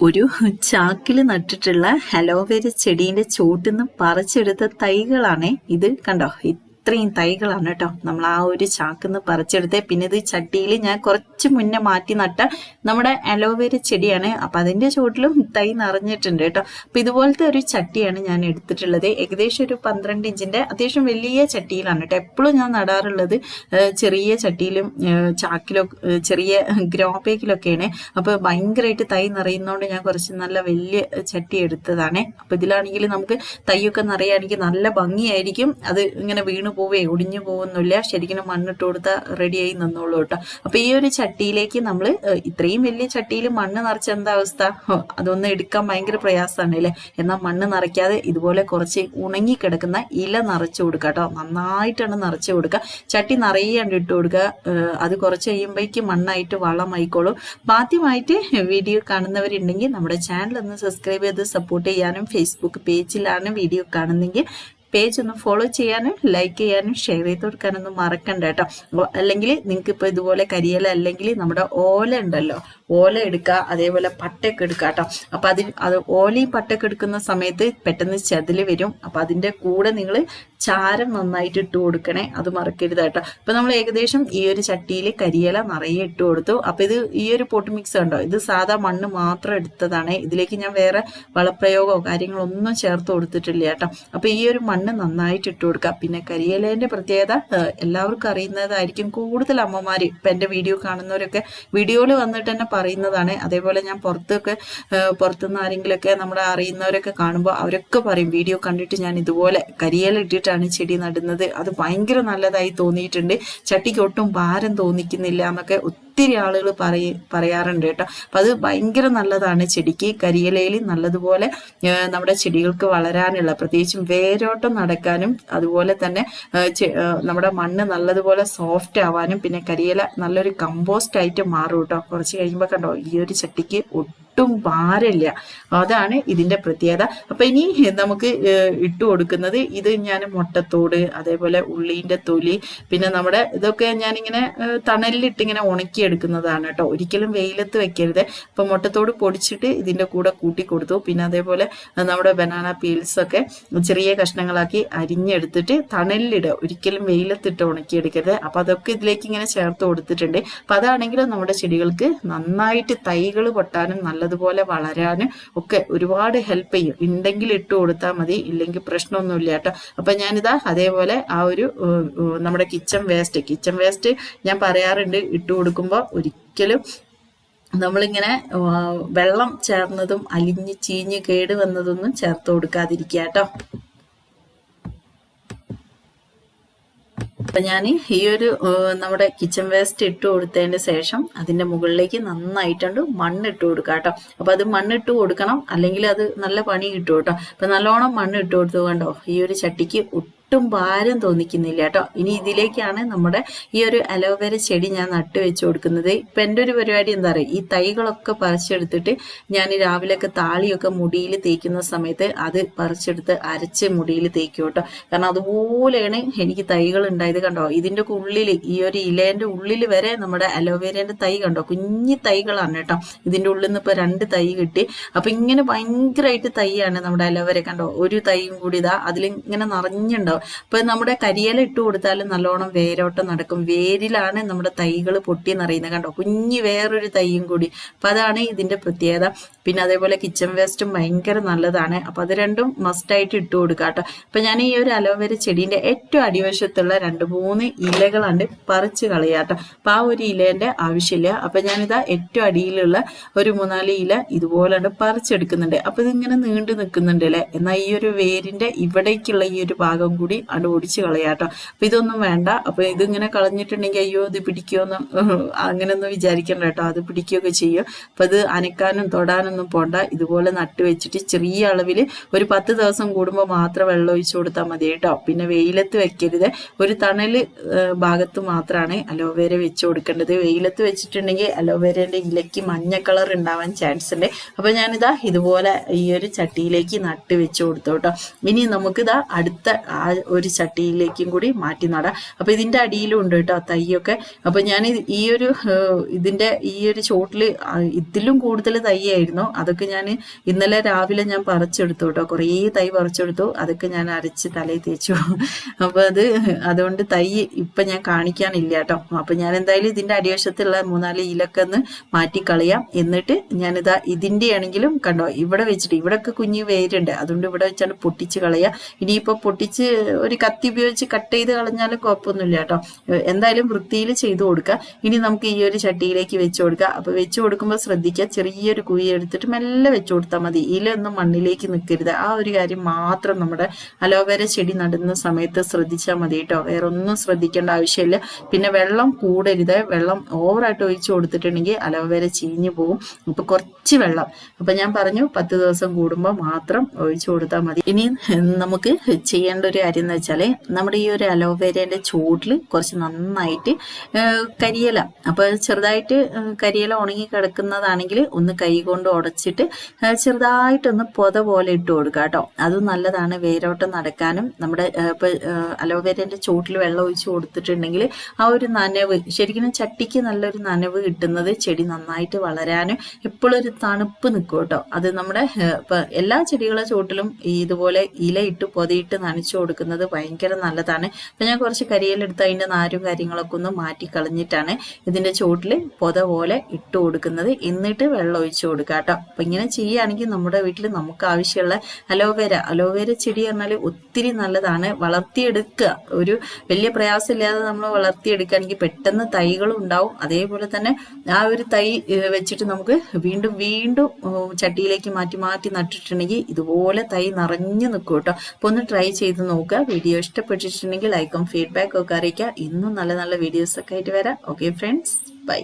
ഒരു ചാക്കിൽ നട്ടിട്ടുള്ള അലോവേര ചെടീന്റെ ചോട്ടിൽ നിന്ന് പറിച്ചെടുത്ത തൈകളാണ് ഇത് കണ്ടോ? ഇത്രയും തൈകളാണ് കേട്ടോ. നമ്മൾ ആ ഒരു ചാക്കിന്ന് പറിച്ചെടുത്തേ. പിന്നെ ഇത് ചട്ടിയിൽ ഞാൻ കുറച്ച് മുന്നേ മാറ്റി നട്ട നമ്മുടെ അലോവേര ചെടിയാണ്. അപ്പൊ അതിന്റെ ചുവട്ടിലും തൈ നിറഞ്ഞിട്ടുണ്ട് കേട്ടോ. അപ്പൊ ഇതുപോലത്തെ ഒരു ചട്ടിയാണ് ഞാൻ എടുത്തിട്ടുള്ളത്. ഏകദേശം ഒരു പന്ത്രണ്ട് ഇഞ്ചിന്റെ അത്യാവശ്യം വലിയ ചട്ടിയിലാണ് കേട്ടോ. എപ്പോഴും ഞാൻ നടാറുള്ളത് ചെറിയ ചട്ടിയിലും ചാക്കിലോ ചെറിയ ഗ്രോ പേക്കിലൊക്കെയാണ് അപ്പൊ ഭയങ്കരമായിട്ട് തൈ നിറയുന്നതുകൊണ്ട് ഞാൻ കുറച്ച് നല്ല വലിയ ചട്ടി എടുത്തതാണ്. അപ്പൊ ഇതിലാണെങ്കിൽ നമുക്ക് തൈയൊക്കെ നിറയുകയാണെങ്കിൽ നല്ല ഭംഗിയായിരിക്കും. അത് ഇങ്ങനെ വീണു പോവേ ഒടിഞ്ഞു പോകുന്നില്ല. ശരിക്കും മണ്ണിട്ട് കൊടുത്താൽ റെഡിയായി നിന്നോളൂ കേട്ടോ. അപ്പൊ ഈ ഒരു ചട്ടിയിലേക്ക് നമ്മൾ ഇത്രയും വലിയ ചട്ടിയിൽ മണ്ണ് നിറച്ച എന്താ അവസ്ഥ? അതൊന്നും എടുക്കാൻ ഭയങ്കര പ്രയാസമാണ് അല്ലേ? എന്നാൽ മണ്ണ് നിറയ്ക്കാതെ ഇതുപോലെ കുറച്ച് ഉണങ്ങി കിടക്കുന്ന ഇല നിറച്ചു കൊടുക്കുക കേട്ടോ. നന്നായിട്ടാണ് നിറച്ചു കൊടുക്കുക. ചട്ടി നിറയാണ്ട് ഇട്ട് കൊടുക്കുക. അത് കുറച്ച് കഴിയുമ്പോഴേക്ക് മണ്ണായിട്ട് വളമായിക്കോളും. അപ്പൊ ആദ്യമായിട്ട് വീഡിയോ കാണുന്നവരുണ്ടെങ്കിൽ നമ്മുടെ ചാനൽ ഒന്ന് സബ്സ്ക്രൈബ് ചെയ്ത് സപ്പോർട്ട് ചെയ്യാനും ഫേസ്ബുക്ക് പേജിലാണ് വീഡിയോ കാണുന്നെങ്കിൽ പേജ് ഒന്ന് ഫോളോ ചെയ്യാനും ലൈക്ക് ചെയ്യാനും ഷെയർ ചെയ്ത് കൊടുക്കാനൊന്നും മറക്കണ്ട കേട്ടോ. അല്ലെങ്കിൽ നിങ്ങൾക്ക് ഇപ്പൊ ഇതുപോലെ കരിയില അല്ലെങ്കിൽ നമ്മുടെ ഓല ഉണ്ടല്ലോ ഓല എടുക്കുക അതേപോലെ പട്ടയൊക്കെ എടുക്കുക കേട്ടോ. അപ്പൊ അതിന് അത് ഓലയും പട്ടയൊക്കെ എടുക്കുന്ന സമയത്ത് പെട്ടെന്ന് ചതിൽ വരും. അപ്പൊ അതിന്റെ കൂടെ നിങ്ങൾ ചാരം നന്നായിട്ട് ഇട്ട് കൊടുക്കണേ. അത് മറക്കരുത് കേട്ടോ. അപ്പൊ നമ്മൾ ഏകദേശം ഈ ഒരു ചട്ടിയിൽ കരിയില നിറയെ ഇട്ട് കൊടുത്തു. അപ്പൊ ഇത് ഈ ഒരു പൊട്ട് മിക്സ് ഉണ്ടോ? ഇത് സാധാ മണ്ണ് മാത്രം എടുത്തതാണ്. ഇതിലേക്ക് ഞാൻ വേറെ വളപ്രയോഗമോ കാര്യങ്ങളോ ഒന്നും ചേർത്ത് കൊടുത്തിട്ടില്ല കേട്ടോ. അപ്പൊ ഈ ഒരു മണ്ണ് നന്നായിട്ട് ഇട്ട് കൊടുക്കാം പിന്നെ കരിയിലേന്റെ പ്രത്യേകത എല്ലാവർക്കും അറിയുന്നതായിരിക്കും. കൂടുതൽ അമ്മമാര് ഇപ്പൊ എന്റെ വീഡിയോ കാണുന്നവരൊക്കെ വീഡിയോയിൽ വന്നിട്ട് തന്നെ പറയുന്നതാണ്. അതേപോലെ ഞാൻ പുറത്തൊക്കെ പുറത്തുനിന്ന് ആരെങ്കിലുമൊക്കെ നമ്മളെ അറിയുന്നവരൊക്കെ കാണുമ്പോൾ അവരൊക്കെ പറയും വീഡിയോ കണ്ടിട്ട് ഞാൻ ഇതുപോലെ കരിയില ഇട്ടിട്ടാണ് ചെടി നടുന്നത്. അത് ഭയങ്കര നല്ലതായി തോന്നിയിട്ടുണ്ട്. ചട്ടിക്ക് ഒട്ടും ഭാരം തോന്നിക്കുന്നില്ല എന്നൊക്കെ ഒത്തിരി ആളുകൾ പറയ പറയാറുണ്ട് കേട്ടോ. അപ്പൊ അത് ഭയങ്കര നല്ലതാണ് ചെടിക്ക്. കരിയിലയിൽ നല്ലതുപോലെ നമ്മുടെ ചെടികൾക്ക് വളരാനുള്ള പ്രത്യേകിച്ചും വേരോട്ടം നടക്കാനും അതുപോലെ തന്നെ നമ്മുടെ മണ്ണ് നല്ലതുപോലെ സോഫ്റ്റ് ആവാനും പിന്നെ കരിയില നല്ലൊരു കമ്പോസ്റ്റ് ആയിട്ട് മാറും കേട്ടോ. കുറച്ച് കഴിയുമ്പോൾ കണ്ടോ ഈ ഒരു ചട്ടിക്ക് ഒട്ടും ഭാരമില്ല. അതാണ് ഇതിന്റെ പ്രത്യേകത. അപ്പൊ ഇനി നമുക്ക് ഇട്ട് കൊടുക്കുന്നത് ഇത് ഞാൻ മുട്ടത്തോട് അതേപോലെ ഉള്ളീന്റെ തൊലി പിന്നെ നമ്മുടെ ഇതൊക്കെ ഞാനിങ്ങനെ തണലിലിട്ട് ഇങ്ങനെ ഉണക്കിയെടുക്കുന്നതാണ് കേട്ടോ. ഒരിക്കലും വെയിലത്ത് വെക്കരുത്. അപ്പൊ മുട്ടത്തോട് പൊടിച്ചിട്ട് ഇതിന്റെ കൂടെ കൂട്ടി കൊടുത്തു. പിന്നെ അതേപോലെ നമ്മുടെ ബനാന പീൽസ് ഒക്കെ ചെറിയ കഷ്ണങ്ങളാക്കി അരിഞ്ഞെടുത്തിട്ട് തണലിലിടുക. ഒരിക്കലും വെയിലത്തിട്ട് ഉണക്കിയെടുക്കരുത്. അപ്പൊ അതൊക്കെ ഇതിലേക്ക് ഇങ്ങനെ ചേർത്ത് കൊടുത്തിട്ടുണ്ട്. അപ്പൊ അതാണെങ്കിലും നമ്മുടെ ചെടികൾക്ക് നന്നായിട്ട് തൈകൾ പൊട്ടാനും നല്ലതുപോലെ വളരാന് ഒക്കെ ഒരുപാട് ഹെൽപ്പ് ചെയ്യും. ഉണ്ടെങ്കിൽ ഇട്ട് കൊടുത്താൽ മതി ഇല്ലെങ്കിൽ പ്രശ്നമൊന്നുമില്ല കേട്ടോ. അപ്പൊ ഞാനിതാ അതേപോലെ ആ ഒരു നമ്മുടെ കിച്ചൺ വേസ്റ്റ് കിച്ചൺ വേസ്റ്റ് ഞാൻ പറയാറുണ്ട് ഇട്ട് കൊടുക്കുമ്പോൾ ഒരിക്കലും നമ്മളിങ്ങനെ വെള്ളം ചേർന്നതും അലിഞ്ഞ് ചീഞ്ഞ് കേട് വന്നതൊന്നും ചേർത്ത് കൊടുക്കാതിരിക്കുക കേട്ടോ. അപ്പൊ ഞാൻ ഈ ഒരു നമ്മുടെ കിച്ചൺ വേസ്റ്റ് ഇട്ട് കൊടുത്തതിന് ശേഷം അതിന്റെ മുകളിലേക്ക് നന്നായിട്ടുണ്ട് മണ്ണിട്ട് കൊടുക്കുക കേട്ടോ. അപ്പൊ അത് മണ്ണിട്ട് കൊടുക്കണം അല്ലെങ്കിൽ അത് നല്ല പണി കിട്ടും കേട്ടോ. അപ്പൊ നല്ലോണം മണ്ണിട്ട് കൊടുത്തു കണ്ടോ ഈ ഒരു ചട്ടിക്ക് ഒട്ടും ഭാരം തോന്നിക്കുന്നില്ല കേട്ടോ. ഇനി ഇതിലേക്കാണ് നമ്മുടെ ഈ ഒരു അലോവേര ചെടി ഞാൻ നട്ടു വെച്ച് കൊടുക്കുന്നത്. ഇപ്പൊ എന്റെ ഒരു പരിപാടി എന്താ പറയുക ഈ തൈകളൊക്കെ പറിച്ചെടുത്തിട്ട് ഞാൻ രാവിലെയൊക്കെ താളിയൊക്കെ മുടിയിൽ തേക്കുന്ന സമയത്ത് അത് പറിച്ചെടുത്ത് അരച്ച് മുടിയിൽ തേക്കും കേട്ടോ. കാരണം അതുപോലെയാണ് എനിക്ക് തൈകൾ ഉണ്ടായത് കണ്ടോ? ഇതിന്റെ ഉള്ളിൽ ഈ ഒരു ഇലേന്റെ ഉള്ളിൽ വരെ നമ്മുടെ അലോവേരന്റെ തൈ കണ്ടോ? കുഞ്ഞു തൈകളാണ് കേട്ടോ. ഇതിന്റെ ഉള്ളിൽ നിന്ന് ഇപ്പൊ രണ്ട് തൈ കിട്ടി. അപ്പൊ ഇങ്ങനെ ഭയങ്കരമായിട്ട് തൈയാണ് നമ്മുടെ അലോവേര കണ്ടോ? ഒരു തൈയും കൂടി ഇതാ അതിൽ ഇങ്ങനെ നിറഞ്ഞുണ്ടാവും അപ്പൊ നമ്മുടെ കരിയില ഇട്ട് കൊടുത്താലും നല്ലോണം വേരോട്ടം നടക്കും. വേരിലാണ് നമ്മുടെ തൈകൾ പൊട്ടി നിറയുന്നത് കണ്ടോ? കുഞ്ഞു വേറൊരു തൈയും കൂടി. അപ്പൊ അതാണ് ഇതിന്റെ പ്രത്യേകത. പിന്നെ അതേപോലെ കിച്ചൺ വേസ്റ്റും ഭയങ്കര നല്ലതാണ്. അപ്പൊ അത് രണ്ടും മസ്റ്റായിട്ട് ഇട്ട് കൊടുക്കുക കേട്ടോ. അപ്പൊ ഞാൻ ഈ ഒരു അലോവേര ചെടീന്റെ ഏറ്റവും അടിവശത്തുള്ള രണ്ട് മൂന്ന് ഇലകളാണ് പറിച്ച് കളയാട്ടോ അപ്പൊ ആ ഒരു ഇലേന്റെ ആവശ്യമില്ല. അപ്പൊ ഞാനിതാ ഏറ്റവും അടിയിലുള്ള ഒരു മൂന്നാൽ ഇല ഇതുപോലെ പറിച്ചെടുക്കുന്നുണ്ട്. അപ്പൊ ഇതിങ്ങനെ നീണ്ടു നിൽക്കുന്നുണ്ട് അല്ലെ? എന്നാൽ ഈ ഒരു വേരിന്റെ ഇവിടേക്കുള്ള ഈ ഒരു ഭാഗം അണ്ട് ഒടിച്ച് കളയാട്ടോ. അപ്പൊ ഇതൊന്നും വേണ്ട. അപ്പൊ ഇതിങ്ങനെ കളഞ്ഞിട്ടുണ്ടെങ്കിൽ അയ്യോ ഇത് പിടിക്കുമെന്ന് അങ്ങനെയൊന്നും വിചാരിക്കണ്ട കേട്ടോ. അത് പിടിക്കുകയൊക്കെ ചെയ്യും. അപ്പൊ ഇത് അനക്കാനും തൊടാനൊന്നും പോണ്ട. ഇതുപോലെ നട്ട് വെച്ചിട്ട് ചെറിയ അളവിൽ ഒരു പത്ത് ദിവസം കൂടുമ്പോൾ മാത്രം വെള്ളം ഒഴിച്ചു കൊടുത്താൽ മതി കേട്ടോ. പിന്നെ വെയിലത്ത് വെക്കരുത്. ഒരു തണൽ ഭാഗത്ത് മാത്രമാണ് അലോവേര വെച്ച് കൊടുക്കേണ്ടത്. വെയിലത്ത് വെച്ചിട്ടുണ്ടെങ്കിൽ അലോവേരന്റെ ഇലയ്ക്ക് മഞ്ഞ കളർ ഉണ്ടാവാൻ ചാൻസ് ഉണ്ട്. അപ്പൊ ഞാനിതാ ഇതുപോലെ ഈ ഒരു ചട്ടിയിലേക്ക് നട്ട് വെച്ച് കൊടുത്തു കേട്ടോ. ഇനി നമുക്കിതാ അടുത്ത ഒരു ചട്ടിയിലേക്കും കൂടി മാറ്റി നടാം. അപ്പൊ ഇതിന്റെ അടിയിലും ഉണ്ട് കേട്ടോ തൈയൊക്കെ. അപ്പൊ ഞാൻ ഈ ഒരു ഇതിന്റെ ഈ ഒരു ചോട്ടിൽ ഇതിലും കൂടുതൽ തൈയായിരുന്നു. അതൊക്കെ ഞാൻ ഇന്നലെ രാവിലെ ഞാൻ പറിച്ചെടുത്തു കേട്ടോ. കുറേ തൈ പറിച്ചെടുത്തു. അതൊക്കെ ഞാൻ അരച്ച് തലയിൽ തേച്ചു. അപ്പൊ അത് അതുകൊണ്ട് തൈ ഇപ്പൊ ഞാൻ കാണിക്കാനില്ല കേട്ടോ. അപ്പൊ ഞാൻ എന്തായാലും ഇതിന്റെ അടിവശത്തുള്ള മൂന്നാൽ ഇലൊക്കെ ഒന്ന് മാറ്റിക്കളയാം. എന്നിട്ട് ഞാനിതാ ഇതിന്റെ ആണെങ്കിലും കണ്ടോ ഇവിടെ വെച്ചിട്ട് ഇവിടെയൊക്കെ കുഞ്ഞു വേരുണ്ട്. അതുകൊണ്ട് ഇവിടെ വെച്ചാണ് പൊട്ടിച്ച് കളയുക ഇനിയിപ്പോൾ പൊട്ടിച്ച് ഒരു കത്തി ഉപയോഗിച്ച് കട്ട് ചെയ്ത് കളഞ്ഞാലും കുഴപ്പമൊന്നുമില്ല കേട്ടോ. എന്തായാലും വൃത്തിയിൽ ചെയ്തു കൊടുക്കുക. ഇനി നമുക്ക് ഈ ഒരു ചട്ടിയിലേക്ക് വെച്ച് കൊടുക്കുക. അപ്പൊ വെച്ച് കൊടുക്കുമ്പോൾ ശ്രദ്ധിക്കുക. ചെറിയൊരു കുഴി എടുത്തിട്ട് മെല്ലെ വെച്ച് കൊടുത്താൽ മതി. ഇലയൊന്നും മണ്ണിലേക്ക് നിൽക്കരുത്. ആ ഒരു കാര്യം മാത്രം നമ്മുടെ അലോവേര ചെടി നടുന്ന സമയത്ത് ശ്രദ്ധിച്ചാൽ മതി കേട്ടോ. വേറെ ഒന്നും ശ്രദ്ധിക്കേണ്ട ആവശ്യമില്ല. പിന്നെ വെള്ളം കൂടരുത്. വെള്ളം ഓവറായിട്ട് ഒഴിച്ചു കൊടുത്തിട്ടുണ്ടെങ്കിൽ അലോവേര ചീഞ്ഞു പോകും അപ്പൊ കുറച്ച് വെള്ളം. അപ്പൊ ഞാൻ പറഞ്ഞു പത്ത് ദിവസം കൂടുമ്പോൾ മാത്രം ഒഴിച്ചു കൊടുത്താൽ മതി. ഇനി നമുക്ക് ചെയ്യേണ്ട ഒരു കാര്യം എന്ന് വെച്ചാൽ നമ്മുടെ ഈ ഒരു അലോവേരയുടെ ചൂടിൽ കുറച്ച് നന്നായിട്ട് കരിയില. അപ്പൊ ചെറുതായിട്ട് കരിയില ഉണങ്ങി കിടക്കുന്നതാണെങ്കിൽ ഒന്ന് കൈ കൊണ്ട് ഉടച്ചിട്ട് ചെറുതായിട്ടൊന്ന് പൊത പോലെ ഇട്ട് കൊടുക്കുക കേട്ടോ. അതും നല്ലതാണ് വേരോട്ടം നടക്കാനും. നമ്മുടെ ഇപ്പോൾ അലോവേരന്റെ ചൂട്ടിൽ വെള്ളം ഒഴിച്ച് കൊടുത്തിട്ടുണ്ടെങ്കിൽ ആ ഒരു നനവ് ശരിക്കും ചട്ടിക്ക് നല്ലൊരു നനവ് കിട്ടുന്നത് ചെടി നന്നായിട്ട് വളരാനും എപ്പോഴും ഒരു തണുപ്പ് നിൽക്കും കേട്ടോ. അത് നമ്മുടെ എല്ലാ ചെടികളെ ചൂട്ടിലും ഇതുപോലെ ഇലയിട്ട് പൊതയിട്ട് നനച്ചു കൊടുക്കുന്നത് ഭയങ്കര നല്ലതാണ്. അപ്പൊ ഞാൻ കുറച്ച് കരിയിലെടുത്ത് അതിന്റെ നാരും കാര്യങ്ങളൊക്കെ ഒന്ന് മാറ്റി കളഞ്ഞിട്ടാണ് ഇതിന്റെ ചുവട്ടിൽ പൊത പോലെ ഇട്ട് കൊടുക്കുന്നത്. എന്നിട്ട് വെള്ളം ഒഴിച്ചു കൊടുക്കുക കേട്ടോ. അപ്പൊ ഇങ്ങനെ ചെയ്യുകയാണെങ്കിൽ നമ്മുടെ വീട്ടിൽ നമുക്ക് ആവശ്യമുള്ള അലോവേര അലോവേര ചെടി പറഞ്ഞാൽ ഒത്തിരി നല്ലതാണ്. വളർത്തിയെടുക്കുക. ഒരു വലിയ പ്രയാസമില്ലാതെ നമ്മൾ വളർത്തിയെടുക്കുകയാണെങ്കിൽ പെട്ടെന്ന് തൈകളും ഉണ്ടാവും. അതേപോലെ തന്നെ ആ ഒരു തൈ വെച്ചിട്ട് നമുക്ക് വീണ്ടും വീണ്ടും ചട്ടിയിലേക്ക് മാറ്റി മാറ്റി നട്ടിട്ടുണ്ടെങ്കിൽ ഇതുപോലെ തൈ നിറഞ്ഞു നിൽക്കും കേട്ടോ. അപ്പൊ ഒന്ന് ട്രൈ ചെയ്ത് നോക്കുക. വീഡിയോ ഇഷ്ടപ്പെട്ടിട്ടുണ്ടെങ്കിൽ ലൈക്കും ഫീഡ്ബാക്കും ഒക്കെ അറിയിക്കുക. ഇന്നും നല്ല നല്ല വീഡിയോസ് ഒക്കെ ആയിട്ട് വരാം. Okay friends bye